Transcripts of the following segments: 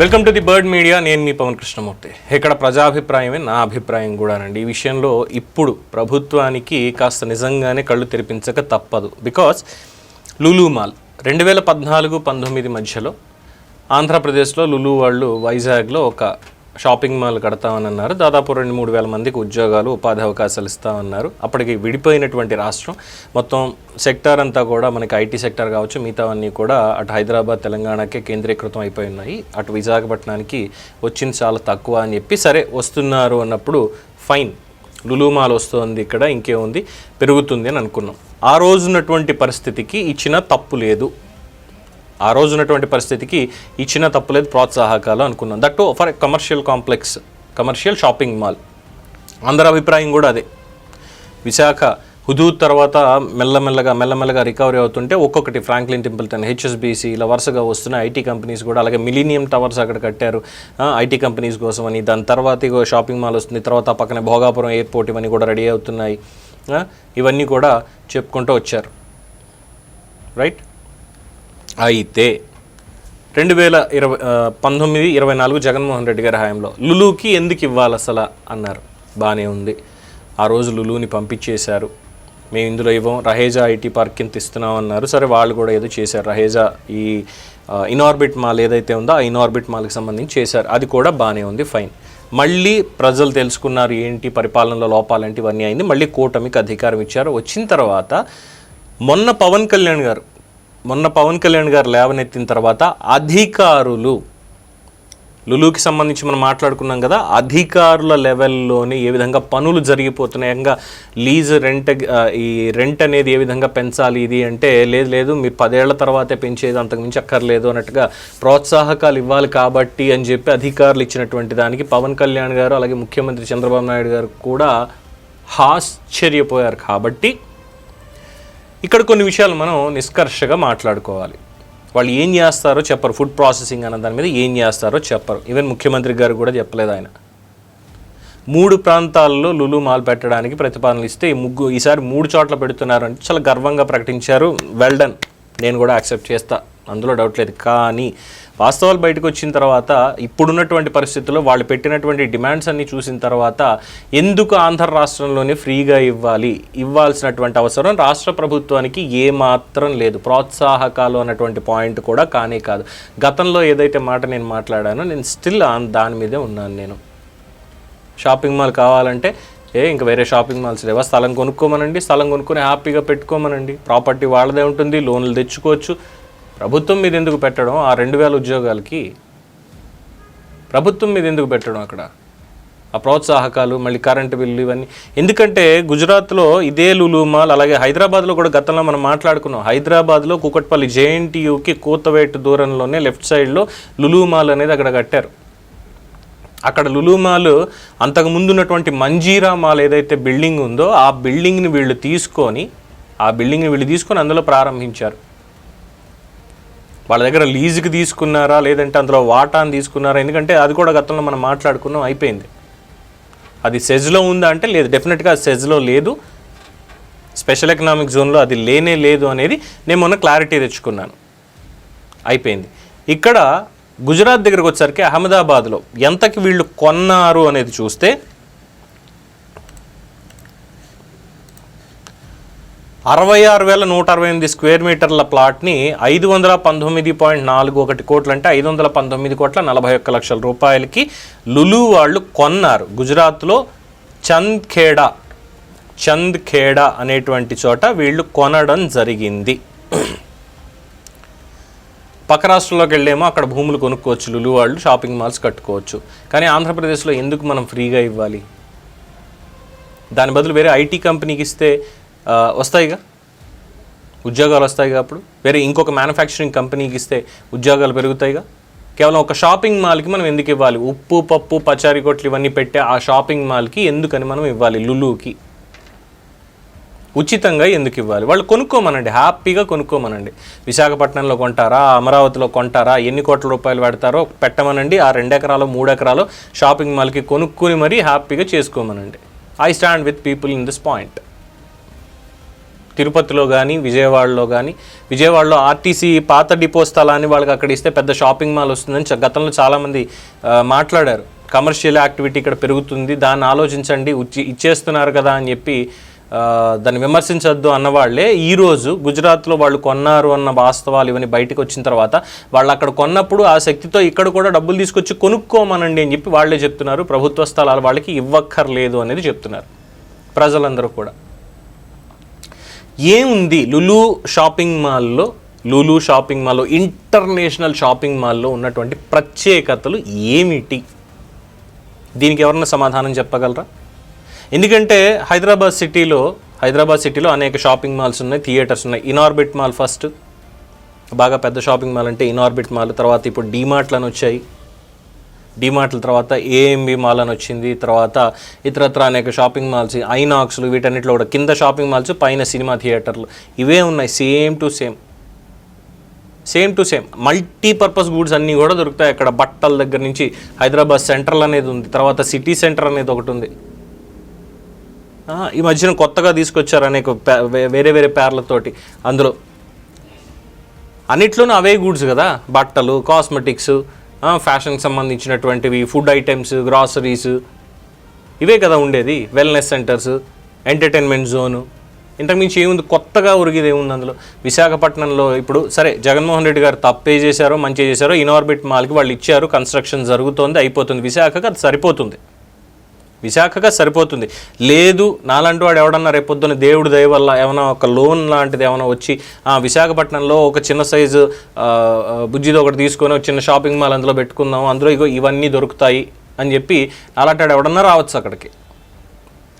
Welcome to the Bird Media. నేను మీ పవన్ కృష్ణమూర్తి. ఇక్కడ ప్రజాభిప్రాయమే నా అభిప్రాయం కూడానండి. ఈ విషయంలో ఇప్పుడు ప్రభుత్వానికి కాస్త నిజంగానే కళ్ళు తెరిపించక తప్పదు. బికాస్ లులుమాల్ రెండు వేల పద్నాలుగు పంతొమ్మిది మధ్యలో ఆంధ్రప్రదేశ్లో లులు వాళ్ళు వైజాగ్లో ఒక షాపింగ్ మాల్ కడతామని అన్నారు దాదాపు రెండు మూడు వేల మందికి ఉద్యోగాలు ఉపాధి అవకాశాలు ఇస్తామన్నారు. అప్పటికి విడిపోయినటువంటి రాష్ట్రం. మొత్తం సెక్టార్ అంతా కూడా మనకి ఐటీ సెక్టార్ కావచ్చు మిగతావన్నీ కూడా అటు హైదరాబాద్ తెలంగాణకే కేంద్రీకృతం అయిపోయి ఉన్నాయి అటు విశాఖపట్నానికి వచ్చింది చాలా తక్కువ అని చెప్పి సరే వస్తున్నారు అన్నప్పుడు ఫైన్. లులుమాల్ వస్తుంది ఇక్కడ ఇంకేముంది పెరుగుతుంది అని అనుకున్నాం. ఆ రోజు ఉన్నటువంటి పరిస్థితికి ఇచ్చిన తప్పు లేదు. ఆ రోజు ఉన్నటువంటి పరిస్థితికి ఇచ్చిన తప్పులేదు ప్రోత్సాహకాలు అనుకున్నాం. That for commercial complex commercial shopping mall అందరి అభిప్రాయం కూడా అదే. విశాఖ హుదూద్ తర్వాత మెల్లమెల్లగా మెల్లమెల్లగా రికవరీ అవుతుంటే ఒక్కొక్కటి ఫ్రాంక్లిన్ టెంపుల్టన్ హెచ్ఎస్బీసీ ఇలా వరుసగా వస్తున్న ఐటీ కంపెనీస్ కూడా అలాగే మిలీనియం టవర్స్ అక్కడ కట్టారు. ఐటీ కంపెనీస్ కోసం అని దాని తర్వాత షాపింగ్ మాల్ వస్తుంది తర్వాత పక్కనే భోగాపురం ఎయిర్పోర్ట్ ఇవన్నీ కూడా రెడీ అవుతున్నాయి. ఇవన్నీ కూడా చెప్పుకుంటూ వచ్చారు. రైట్ అయితే రెండు వేల ఇరవై పంతొమ్మిది ఇరవై నాలుగు జగన్మోహన్ రెడ్డి గారి హయాంలో లులుకి ఎందుకు ఇవ్వాలి అసలు అన్నారు. బాగానే ఉంది. ఆ రోజు లులుని పంపించేశారు. మేము ఇందులో ఇవ్వం రహేజా ఐటీ పార్క్ కింద ఇస్తున్నాం అన్నారు. సరే వాళ్ళు కూడా ఏదో చేశారు. రహేజా ఈ ఇనార్బిట్ ఇన్ఆర్బిట్ మాల్ ఏదైతే ఉందో ఆ ఇన్ఆర్బిట్ మాల్కి సంబంధించి చేశారు. అది కూడా బాగానే ఉంది ఫైన్. మళ్ళీ ప్రజలు తెలుసుకున్నారు ఏంటి పరిపాలనలో లోపాలంటే ఇవన్నీ అయింది. మళ్ళీ కూటమికి అధికారం ఇచ్చారు. వచ్చిన తర్వాత మొన్న పవన్ కళ్యాణ్ గారు మొన్న పవన్ కళ్యాణ్ గారు లేవనెత్తిన తర్వాత అధికారులు లులుకి సంబంధించి మనం మాట్లాడుకున్నాం కదా అధికారుల లెవెల్లోనే ఏ విధంగా పనులు జరిగిపోతున్నాయి? ఇంకా లీజ్ రెంట్ ఈ రెంట్ అనేది ఏ విధంగా పెంచాలి ఇది అంటే లేదు లేదు మీరు పదేళ్ళ తర్వాతే పెంచేది అంతకుమించి అక్కర్లేదు అన్నట్టుగా ప్రోత్సాహకాలు ఇవ్వాలి కాబట్టి అని చెప్పి అధికారులు ఇచ్చినటువంటి దానికి పవన్ కళ్యాణ్ గారు అలాగే ముఖ్యమంత్రి చంద్రబాబు నాయుడు గారు కూడా ఆశ్చర్యపోయారు. కాబట్టి ఇక్కడ కొన్ని విషయాలు మనం నిష్కర్షగా మాట్లాడుకోవాలి. వాళ్ళు ఏం చేస్తారో చెప్పరు. ఫుడ్ ప్రాసెసింగ్ అన్న దాని మీద ఏం చేస్తారో చెప్పరు. ఈవెన్ ముఖ్యమంత్రి గారు కూడా చెప్పలేదు ఆయన. మూడు ప్రాంతాల్లో లులు మాల్ పెట్టడానికి ప్రతిపాదనలు ఇస్తే ముగ్గు ఈసారి మూడు చోట్ల పెడుతున్నారు అంటే చాలా గర్వంగా ప్రకటించారు. వెల్ డన్ నేను కూడా యాక్సెప్ట్ చేస్తా. అందులో డౌట్ లేదు. కానీ వాస్తవాలు బయటకు వచ్చిన తర్వాత ఇప్పుడున్నటువంటి పరిస్థితుల్లో వాళ్ళు పెట్టినటువంటి డిమాండ్స్ అన్ని చూసిన తర్వాత ఎందుకు ఆంధ్ర రాష్ట్రంలోనే ఫ్రీగా ఇవ్వాలి? ఇవ్వాల్సినటువంటి అవసరం రాష్ట్ర ప్రభుత్వానికి ఏ మాత్రం లేదు. ప్రోత్సాహకాలు అన్నటువంటి పాయింట్ కూడా కానే కాదు. గతంలో ఏదైతే మాట నేను మాట్లాడానో నేను స్టిల్ దాని మీదే ఉన్నాను నేను. షాపింగ్ మాల్ కావాలంటే ఏ ఇంకా వేరే షాపింగ్ మాల్స్ లేవా? స్థలం కొనుక్కోమనండి. స్థలం కొనుక్కొని హ్యాపీగా పెట్టుకోమనండి. ప్రాపర్టీ వాళ్ళదే ఉంటుంది లోన్లు తెచ్చుకోవచ్చు. ప్రభుత్వం మీద ఎందుకు పెట్టడం? ఆ రెండు వేల ఉద్యోగాలకి ప్రభుత్వం మీద ఎందుకు పెట్టడం అక్కడ? ఆ ప్రోత్సాహకాలు మళ్ళీ కరెంటు బిల్లు ఇవన్నీ. ఎందుకంటే గుజరాత్లో ఇదే లులు మాల్ అలాగే హైదరాబాద్లో కూడా గతంలో మనం మాట్లాడుకున్నాం. హైదరాబాద్లో కుకట్పల్లి జేఎన్టీయూకి కూతవేటు దూరంలోనే లెఫ్ట్ సైడ్లో లులు మాల్ అనేది అక్కడ కట్టారు. అక్కడ లులు మాల్ అంతకు ముందున్నటువంటి మంజీరా మాల్ ఏదైతే బిల్డింగ్ ఉందో ఆ బిల్డింగ్ని వీళ్ళు తీసుకొని ఆ బిల్డింగ్ని వీళ్ళు తీసుకొని అందులో ప్రారంభించారు. వాళ్ళ దగ్గర లీజుకి తీసుకున్నారా? లేదంటే అందులో వాటాని తీసుకున్నారా? ఎందుకంటే అది కూడా గతంలో మనం మాట్లాడుకున్నాం అయిపోయింది. అది సెజ్లో ఉందా అంటే లేదు. డెఫినెట్గా సెజ్లో లేదు. స్పెషల్ ఎకనామిక్ జోన్లో అది లేనే లేదు అనేది నేను మొన్న క్లారిటీ తెచ్చుకున్నాను. అయిపోయింది. ఇక్కడ గుజరాత్ దగ్గరకు వచ్చేసరికి అహ్మదాబాద్లో ఎంతకి వీళ్ళు కొన్నారు అనేది చూస్తే అరవై ఆరు వేల నూట అరవై ఎనిమిది స్క్వేర్ మీటర్ల ప్లాట్ని ఐదు వందల పంతొమ్మిది పాయింట్ నాలుగు ఒకటి కోట్లు అంటే ఐదు వందల పంతొమ్మిది కోట్ల నలభై ఒక్క లక్షల రూపాయలకి లులు వాళ్ళు కొన్నారు. గుజరాత్లో చంద్ ఖేడా చంద్ ఖేడా అనేటువంటి చోట వీళ్ళు కొనడం జరిగింది. పక్క రాష్ట్రంలోకి వెళ్ళేమో అక్కడ భూములు కొనుక్కోవచ్చు లులు వాళ్ళు షాపింగ్ మాల్స్ కట్టుకోవచ్చు. కానీ ఆంధ్రప్రదేశ్లో ఎందుకు మనం ఫ్రీగా ఇవ్వాలి? దాని బదులు వేరే ఐటీ కంపెనీకి ఇస్తే వస్తాయిగా? ఉద్యోగాలు వస్తాయిగా అప్పుడు? వేరే ఇంకొక మ్యానుఫ్యాక్చరింగ్ కంపెనీకి ఇస్తే ఉద్యోగాలు పెరుగుతాయిగా? కేవలం ఒక షాపింగ్ మాల్కి మనం ఎందుకు ఇవ్వాలి? ఉప్పు పప్పు పచారీ కొట్లు ఇవన్నీ పెట్టే ఆ షాపింగ్ మాల్కి ఎందుకని మనం ఇవ్వాలి? లులుకి. ఉచితంగా ఎందుకు ఇవ్వాలి? వాళ్ళు కొనుక్కోమనండి. హ్యాపీగా కొనుక్కోమనండి. విశాఖపట్నంలో కొంటారా? అమరావతిలో కొంటారా? ఎన్ని కోట్ల రూపాయలు పెడతారో పెట్టమనండి. ఆ రెండు ఎకరాలు మూడు ఎకరాలు షాపింగ్ మాల్కి కొనుక్కొని మరీ హ్యాపీగా చేసుకోమనండి. I stand with people in this point తిరుపతిలో కానీ విజయవాడలో కానీ విజయవాడలో ఆర్టీసీ పాత డిపో స్థలాన్ని వాళ్ళకి అక్కడ ఇస్తే పెద్ద షాపింగ్ మాల్ వస్తుందని గతంలో చాలామంది మాట్లాడారు. కమర్షియల్ యాక్టివిటీ ఇక్కడ పెరుగుతుంది దాన్ని ఆలోచించండి ఇచ్చేస్తున్నారు కదా అని చెప్పి దాన్ని విమర్శించొద్దు అన్నవాళ్ళే. ఈరోజు గుజరాత్లో వాళ్ళు కొన్నారు అన్న వాస్తవాలు ఇవన్నీ బయటకు వచ్చిన తర్వాత వాళ్ళు అక్కడ కొన్నప్పుడు ఆ శక్తితో ఇక్కడ కూడా డబ్బులు తీసుకొచ్చి కొనుక్కోమనండి అని చెప్పి వాళ్ళే చెప్తున్నారు. ప్రభుత్వ స్థలాలు వాళ్ళకి ఇవ్వక్కర్లేదు అనేది చెప్తున్నారు. ప్రజలందరూ కూడా. ఏముంది? లులు షాపింగ్ మాల్లో లులు షాపింగ్ మాల్లో ఇంటర్నేషనల్ షాపింగ్ మాల్లో ఉన్నటువంటి ప్రత్యేకతలు ఏమిటి? దీనికి ఎవరన్నా సమాధానం చెప్పగలరా? ఎందుకంటే హైదరాబాద్ సిటీలో హైదరాబాద్ సిటీలో అనేక షాపింగ్ మాల్స్ ఉన్నాయి థియేటర్స్ ఉన్నాయి. ఇనార్బిట్ మాల్ ఫస్ట్ బాగా పెద్ద షాపింగ్ మాల్ అంటే ఇనార్బిట్ మాల్ తర్వాత ఇప్పుడు డీమార్ట్లు అని వచ్చాయి. డిమార్ట్ల తర్వాత ఏఎంబి మాల్ అని వచ్చింది. తర్వాత ఇతరత్ర అనేక షాపింగ్ మాల్స్ ఐనాక్స్లు వీటన్నిటిలో కూడా కింద షాపింగ్ మాల్స్ పైన సినిమా థియేటర్లు ఇవే ఉన్నాయి. Same to same same to same multipurpose goods అన్నీ కూడా దొరుకుతాయి అక్కడ. బట్టల దగ్గర నుంచి హైదరాబాద్ సెంట్రల్ అనేది ఉంది. తర్వాత సిటీ సెంటర్ అనేది ఒకటి ఉంది. ఈ మధ్యన కొత్తగా తీసుకొచ్చారు అనేక పే- వే- వేరే వేరే పేర్లతోటి అందులో అన్నిట్లోనూ అవే గూడ్స్ కదా. బట్టలు కాస్మెటిక్స్ ఫ్యాషన్కి సంబంధించినటువంటివి ఫుడ్ ఐటమ్స్ గ్రాసరీస్ ఇవే కదా ఉండేది. వెల్నెస్ సెంటర్స్ ఎంటర్టైన్మెంట్ జోను ఇంతకుమించి ఏముంది? కొత్తగా ఉరిగిది ఏముంది అందులో? విశాఖపట్నంలో ఇప్పుడు సరే జగన్మోహన్ రెడ్డి గారు తప్పే చేశారో మంచి చేశారో ఇనార్బిట్ మాల్కి వాళ్ళు ఇచ్చారు కన్స్ట్రక్షన్ జరుగుతోంది అయిపోతుంది. విశాఖకు అది సరిపోతుంది. విశాఖగా సరిపోతుంది. లేదు నాలాంటి వాడు ఎవడన్నా రేపొద్దున దేవుడి దయ వల్ల ఏమైనా ఒక లోన్ లాంటిది ఏమైనా వచ్చి ఆ, విశాఖపట్నంలో ఒక చిన్న సైజు ఆ, బుజ్జిది ఒకటి తీసుకొని ఒక చిన్న షాపింగ్ మాల్ అందులో పెట్టుకుందాం అందులో ఇగో ఇవన్నీ దొరుకుతాయి అని చెప్పి నాలంటాడు ఎవడన్నా రావచ్చు అక్కడికి.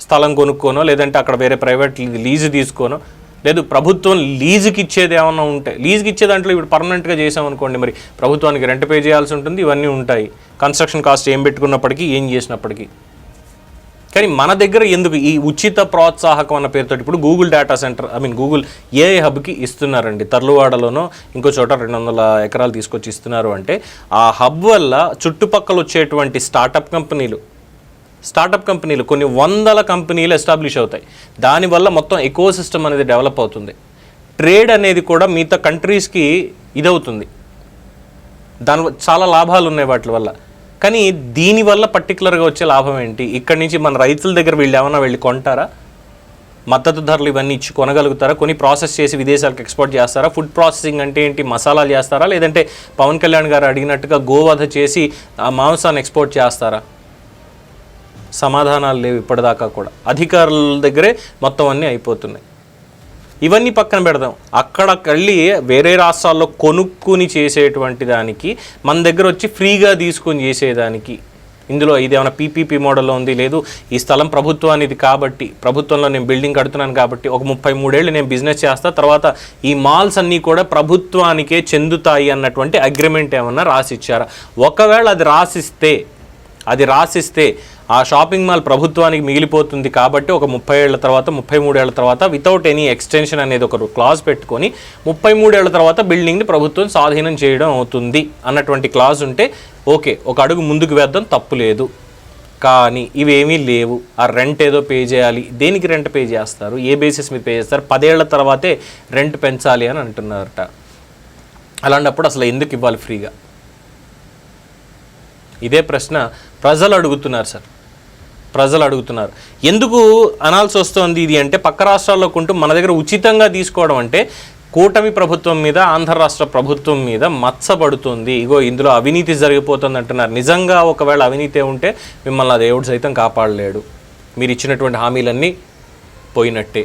స్థలం కొనుక్కోనో లేదంటే అక్కడ వేరే ప్రైవేట్ లీజు తీసుకోనో. లేదు ప్రభుత్వం లీజుకి ఇచ్చేది ఏమన్నా ఉంటే లీజుకి ఇచ్చే దాంట్లో ఇప్పుడు పర్మనెంట్గా చేసామనుకోండి మరి ప్రభుత్వానికి రెంట్ పే చేయాల్సి ఉంటుంది ఇవన్నీ ఉంటాయి. కన్స్ట్రక్షన్ కాస్ట్ ఏం పెట్టుకున్నప్పటికీ ఏం చేసినప్పటికీ. కానీ మన దగ్గర ఎందుకు ఈ ఉచిత ప్రోత్సాహకం అన్న పేరుతో ఇప్పుడు Google data centre I mean Google AI హబ్కి ఇస్తున్నారండి. తర్లువాడలోనో ఇంకో చోట రెండు వందల ఎకరాలు తీసుకొచ్చి ఇస్తున్నారు అంటే ఆ హబ్ వల్ల చుట్టుపక్కల వచ్చేటువంటి స్టార్టప్ కంపెనీలు స్టార్టప్ కంపెనీలు కొన్ని వందల కంపెనీలు ఎస్టాబ్లిష్ అవుతాయి. దానివల్ల మొత్తం ఎకో సిస్టమ్ అనేది డెవలప్ అవుతుంది. ట్రేడ్ అనేది కూడా మిగతా కంట్రీస్కి ఇదవుతుంది. దాని చాలా లాభాలు ఉన్నాయి వాటి వల్ల. కానీ దీనివల్ల పర్టికులర్గా వచ్చే లాభం ఏంటి? ఇక్కడి నుంచి మన రైతుల దగ్గర వీళ్ళు ఏమైనా వెళ్ళి కొంటారా? మద్దతు ధరలు ఇవన్నీ ఇచ్చి కొనగలుగుతారా? కొన్ని ప్రాసెస్ చేసి విదేశాలకు ఎక్స్పోర్ట్ చేస్తారా? ఫుడ్ ప్రాసెసింగ్ అంటే ఏంటి? మసాలాలు చేస్తారా? లేదంటే పవన్ కళ్యాణ్ గారు అడిగినట్టుగా గోవధ చేసి ఆ మాంసాన్ని ఎక్స్పోర్ట్ చేస్తారా? సమాధానాలు లేవు ఇప్పటిదాకా కూడా. అధికారుల దగ్గరే మొత్తం అన్నీ అయిపోతున్నాయి. ఇవన్నీ పక్కన పెడదాం. అక్కడికి వేరే రాష్ట్రాల్లో కొనుక్కుని చేసేటువంటి దానికి మన దగ్గర వచ్చి ఫ్రీగా తీసుకొని చేసేదానికి. ఇందులో ఇది ఏమైనా పీపీపీ మోడల్లో ఉంది? లేదు. ఈ స్థలం ప్రభుత్వానిది కాబట్టి ప్రభుత్వంలో నేను బిల్డింగ్ కడుతున్నాను కాబట్టి ఒక ముప్పై మూడేళ్ళు నేను బిజినెస్ చేస్తా తర్వాత ఈ మాల్స్ అన్నీ కూడా ప్రభుత్వానికే చెందుతాయి అన్నటువంటి అగ్రిమెంట్ ఏమన్నా రాసిచ్చారా? ఒకవేళ అది రాసిస్తే అది రాసిస్తే ఆ షాపింగ్ మాల్ ప్రభుత్వానికి మిగిలిపోతుంది కాబట్టి ఒక ముప్పై ఏళ్ళ తర్వాత ముప్పై మూడేళ్ళ తర్వాత వితౌట్ ఎనీ ఎక్స్టెన్షన్ అనేది ఒక క్లాజ్ పెట్టుకొని ముప్పై మూడేళ్ళ తర్వాత బిల్డింగ్ని ప్రభుత్వం స్వాధీనం చేయడం అవుతుంది అన్నటువంటి క్లాజ్ ఉంటే ఓకే ఒక అడుగు ముందుకు వేద్దాం తప్పు లేదు. కానీ ఇవేమీ లేవు. ఆ రెంట్ ఏదో పే చేయాలి. దేనికి రెంట్ పే చేస్తారు? ఏ బేసిస్ మీద పే చేస్తారు? పదేళ్ళ తర్వాతే రెంట్ పెంచాలి అని అంటున్నారట. అలాంటప్పుడు అసలు ఎందుకు ఇవ్వాలి ఫ్రీగా ఇదే ప్రశ్న ప్రజలు అడుగుతున్నారు సార్. ప్రజలు అడుగుతున్నారు. ఎందుకు అనాల్సి వస్తుంది ఇది అంటే పక్క రాష్ట్రాల్లో కొంటూ మన దగ్గర ఉచితంగా తీసుకోవడం అంటే కూటమి ప్రభుత్వం మీద ఆంధ్ర రాష్ట్ర ప్రభుత్వం మీద మచ్చబడుతుంది ఇగో ఇందులో అవినీతి జరిగిపోతుంది అంటున్నారు. నిజంగా ఒకవేళ అవినీతి ఉంటే మిమ్మల్ని దేవుడు సైతం కాపాడలేడు. మీరు ఇచ్చినటువంటి హామీలన్నీ పోయినట్టే.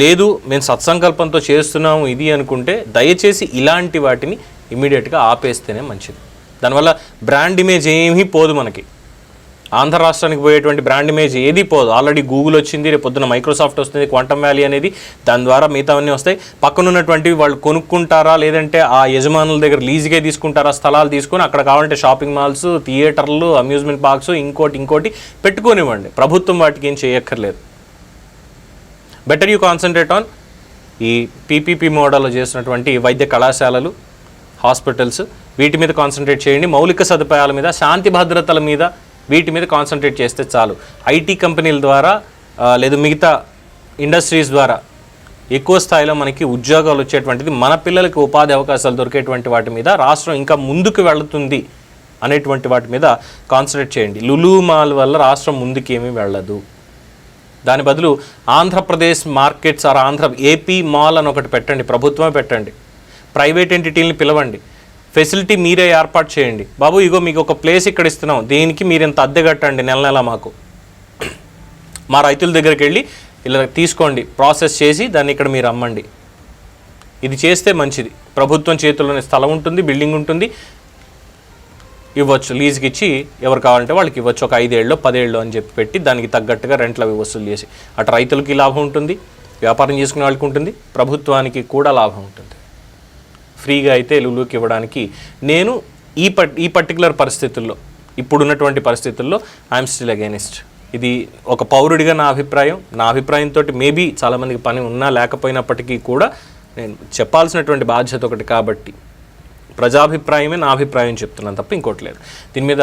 లేదు మేము సత్సంకల్పంతో చేస్తున్నాము ఇది అనుకుంటే దయచేసి ఇలాంటి వాటిని ఇమీడియట్గా ఆపేస్తేనే మంచిది. దానివల్ల బ్రాండ్ ఇమేజ్ ఏమీ పోదు మనకి. ఆంధ్ర రాష్ట్రానికి పోయేటువంటి బ్రాండ్ ఇమేజ్ ఏది పోదు. ఆల్రెడీ గూగుల్ వచ్చింది రేపు పొద్దున మైక్రోసాఫ్ట్ వస్తుంది క్వాంటమ్ వ్యాలీ అనేది దాని ద్వారా మిగతావన్నీ వస్తాయి. పక్కనున్నటువంటివి వాళ్ళు కొనుక్కుంటారా లేదంటే ఆ యజమానుల దగ్గర లీజుగా తీసుకుంటారా స్థలాలు తీసుకొని అక్కడ కావాలంటే షాపింగ్ మాల్స్ థియేటర్లు అమ్యూజ్మెంట్ పార్క్స్ ఇంకోటి ఇంకోటి పెట్టుకోనివ్వండి. ప్రభుత్వం వాటికి ఏం చేయక్కర్లేదు. బెటర్ యూ కాన్సన్ట్రేట్ ఆన్ ఈ పీపీపీ మోడల్లో చేసినటువంటి వైద్య కళాశాలలు హాస్పిటల్స్ వీటి మీద కాన్సన్ట్రేట్ చేయండి. మౌలిక సదుపాయాల మీద శాంతి భద్రతల మీద వీటి మీద కాన్సన్ట్రేట్ చేస్తే చాలు. ఐటీ కంపెనీల ద్వారా లేదు మిగతా ఇండస్ట్రీస్ ద్వారా ఎక్కువ స్థాయిలో మనకి ఉద్యోగాలు వచ్చేటువంటిది మన పిల్లలకి ఉపాధి అవకాశాలు దొరికేటువంటి వాటి మీద రాష్ట్రం ఇంకా ముందుకు వెళుతుంది అనేటువంటి వాటి మీద కాన్సన్ట్రేట్ చేయండి. లులు మాల్ వల్ల రాష్ట్రం ముందుకేమీ వెళ్ళదు. దాని బదులు Andhra Pradesh markets or Andhra AP mall అని ఒకటి పెట్టండి ప్రభుత్వమే పెట్టండి. ప్రైవేట్ ఎంటిటీల్ని పిలవండి. ఫెసిలిటీ మీరే ఏర్పాటు చేయండి. బాబు ఇగో మీకు ఒక ప్లేస్ ఇక్కడ ఇస్తున్నాం. దీనికి మీరు ఇంత అద్దె కట్టండి నెల నెల మాకు. మా రైతుల దగ్గరికి వెళ్ళి ఇలా తీసుకోండి. ప్రాసెస్ చేసి దాన్ని ఇక్కడ మీరు అమ్మండి. ఇది చేస్తే మంచిది. ప్రభుత్వం చేతుల్లోనే స్థలం ఉంటుంది బిల్డింగ్ ఉంటుంది. ఇవ్వచ్చు లీజుకి ఇచ్చి ఎవరు కావాలంటే వాళ్ళకి ఇవ్వచ్చు. ఒక ఐదేళ్ళు పదేళ్ళు అని చెప్పి పెట్టి దానికి తగ్గట్టుగా రెంట్లు అవి వసూలు చేసి. అటు రైతులకి లాభం ఉంటుంది వ్యాపారం చేసుకునే వాళ్ళకి ఉంటుంది ప్రభుత్వానికి కూడా లాభం ఉంటుంది. ఫ్రీగా అయితే లులుకి ఇవ్వడానికి. నేను ఈ పట్ ఈ పర్టికులర్ పరిస్థితుల్లో ఇప్పుడున్నటువంటి పరిస్థితుల్లో ఐఎమ్ స్టిల్ అగైనిస్ట్ ఇది ఒక పౌరుడిగా నా అభిప్రాయం. నా అభిప్రాయంతో మేబీ చాలామందికి పని ఉన్నా లేకపోయినప్పటికీ కూడా నేను చెప్పాల్సినటువంటి బాధ్యత ఒకటి కాబట్టి. ప్రజాభిప్రాయమే నా అభిప్రాయం చెప్తున్నాను తప్ప ఇంకోటి లేదు. దీని మీద